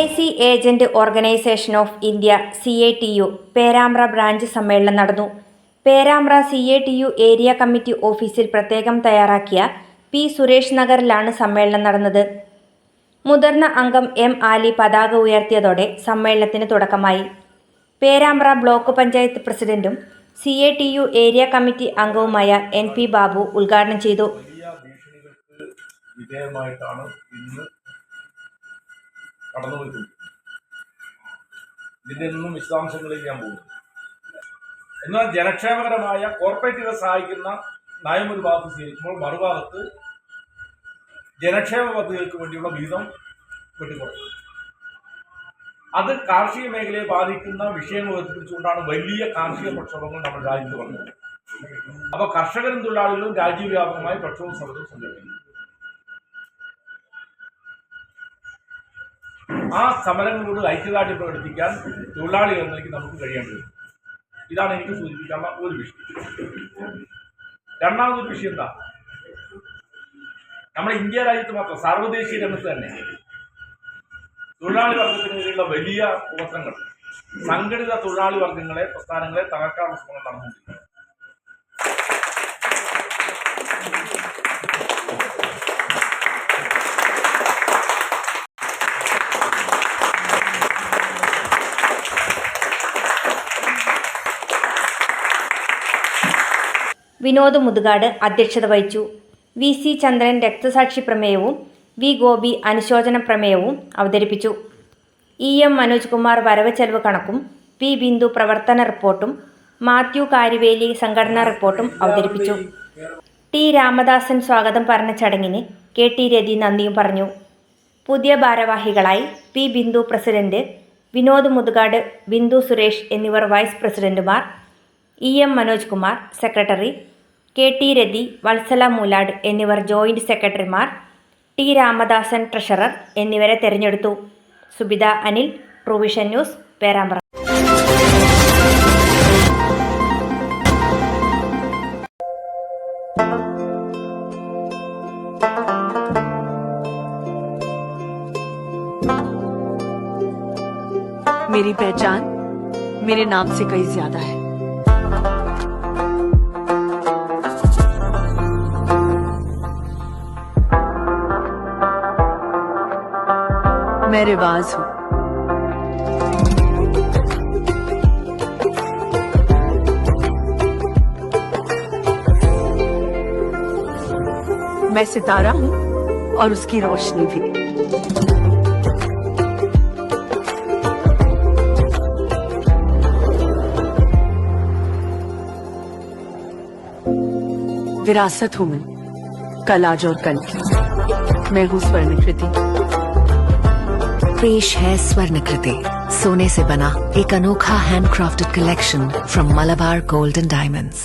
I C agent organisation of India C A T U Perambra branch സമ്മേളനം നടന്നു. Perambra C A T U area committee ഓഫീസിൽ പ്രത്യേകം തയ്യാറാക്കിയ P Suresh നഗറിലാണ് സമ്മേളനം നടന്നത്. മുതിർന്ന അംഗം എം ആലി പതാക ഉയർത്തിയതോടെ സമ്മേളനത്തിന് തുടക്കമായി. പേരാമ്പ്ര ബ്ലോക്ക് പഞ്ചായത്ത് പ്രസിഡന്റും C A T U area committee അംഗവുമായ എൻ പി ബാബു ഉദ്ഘാടനം ചെയ്തു. ഇന്ന് കടന്നു പോയിക്കൊണ്ടിരിക്കുന്നത് ഇതിന്റെ ഒന്നും വിശദാംശങ്ങളിലേക്ക് ഞാൻ പോകുന്നു എന്നാൽ ജനക്ഷേമകരമായ കോർപ്പറേറ്റുകളെ സഹായിക്കുന്ന നയം ഒരു ഭാഗത്ത് സ്വീകരിക്കുമ്പോൾ മറുഭാഗത്ത് ജനക്ഷേമ പദ്ധതികൾക്ക് വേണ്ടിയുള്ള വിഹിതം വെട്ടിക്കുറച്ചു. അത് കാർഷിക മേഖലയെ ബാധിക്കുന്ന വിഷയങ്ങൾ ഉയർത്തിപ്പിടിച്ചുകൊണ്ടാണ് വലിയ കാർഷിക പ്രക്ഷോഭങ്ങൾ നമ്മുടെ രാജ്യത്ത് വന്നത്. അപ്പൊ കർഷകരും തൊഴിലാളികളും രാജ്യവ്യാപകമായി പ്രക്ഷോഭ സമരം സംഘടിപ്പിക്കും ആ സമരങ്ങളോട് ഐക്യദാർഢ്യം പ്രകടിപ്പിക്കാൻ തൊഴിലാളികൾ എന്ന നമുക്ക് കഴിയേണ്ടത് ഇതാണ് എനിക്ക് സൂചിപ്പിക്കാനുള്ള ഒരു വിഷയം. രണ്ടാമതൊരു വിഷയം എന്താ? നമ്മുടെ ഇന്ത്യ രാജ്യത്ത് മാത്രം സാർവദേശീയ രംഗത്ത് തന്നെ തൊഴിലാളി വർഗത്തിനെതിരെയുള്ള വലിയ ഉപത്രങ്ങൾ സംഘടിത തൊഴിലാളി വർഗങ്ങളെ പ്രസ്ഥാനങ്ങളെ തകർക്കാനുള്ള ശ്രമങ്ങൾ നടന്നുകൊണ്ടിരിക്കുന്നു വിനോദ് മുതുകാട് അധ്യക്ഷത വഹിച്ചു. വി സി ചന്ദ്രൻ രക്തസാക്ഷി പ്രമേയവും വി ഗോപി അനുശോചന പ്രമേയവും അവതരിപ്പിച്ചു. ഇ എം മനോജ് കുമാർ വരവ് ചെലവ് കണക്കും പി ബിന്ദു പ്രവർത്തന റിപ്പോർട്ടും മാത്യു കാരിവേലി സംഘടനാ റിപ്പോർട്ടും അവതരിപ്പിച്ചു. ടി രാമദാസൻ സ്വാഗതം പറഞ്ഞ ചടങ്ങിന് കെ ടി രതി നന്ദിയും പറഞ്ഞു. പുതിയ ഭാരവാഹികളായി പി ബിന്ദു പ്രസിഡന്റ് വിനോദ് മുതുകാട് ബിന്ദു സുരേഷ് എന്നിവർ വൈസ് പ്രസിഡന്റുമാർ E M Manoj Kumar secretary K T Rathi Vatsala Moolad എന്നിവർ ജോയിന്റ് സെക്രട്ടറിമാർ ടി രാമദാസൻ ട്രഷറർ എന്നിവരെ തെരഞ്ഞെടുത്തു സുബിത അനിൽ പ്രൊവിഷൻ ന്യൂസ് പേരാമ്പ്ര मेरी पहचान मेरे नाम से कहीं ज्यादा है मैं रिवाज हूँ। मैं सितारा हूँ और उसकी रोशनी भी। विरासत हूँ मैं, कल आज और कल। की मैं हूँ स्वर्णकृति। पेश है स्वर्ण कृति सोने से बना एक अनोखा handcrafted collection from Malabar golden diamonds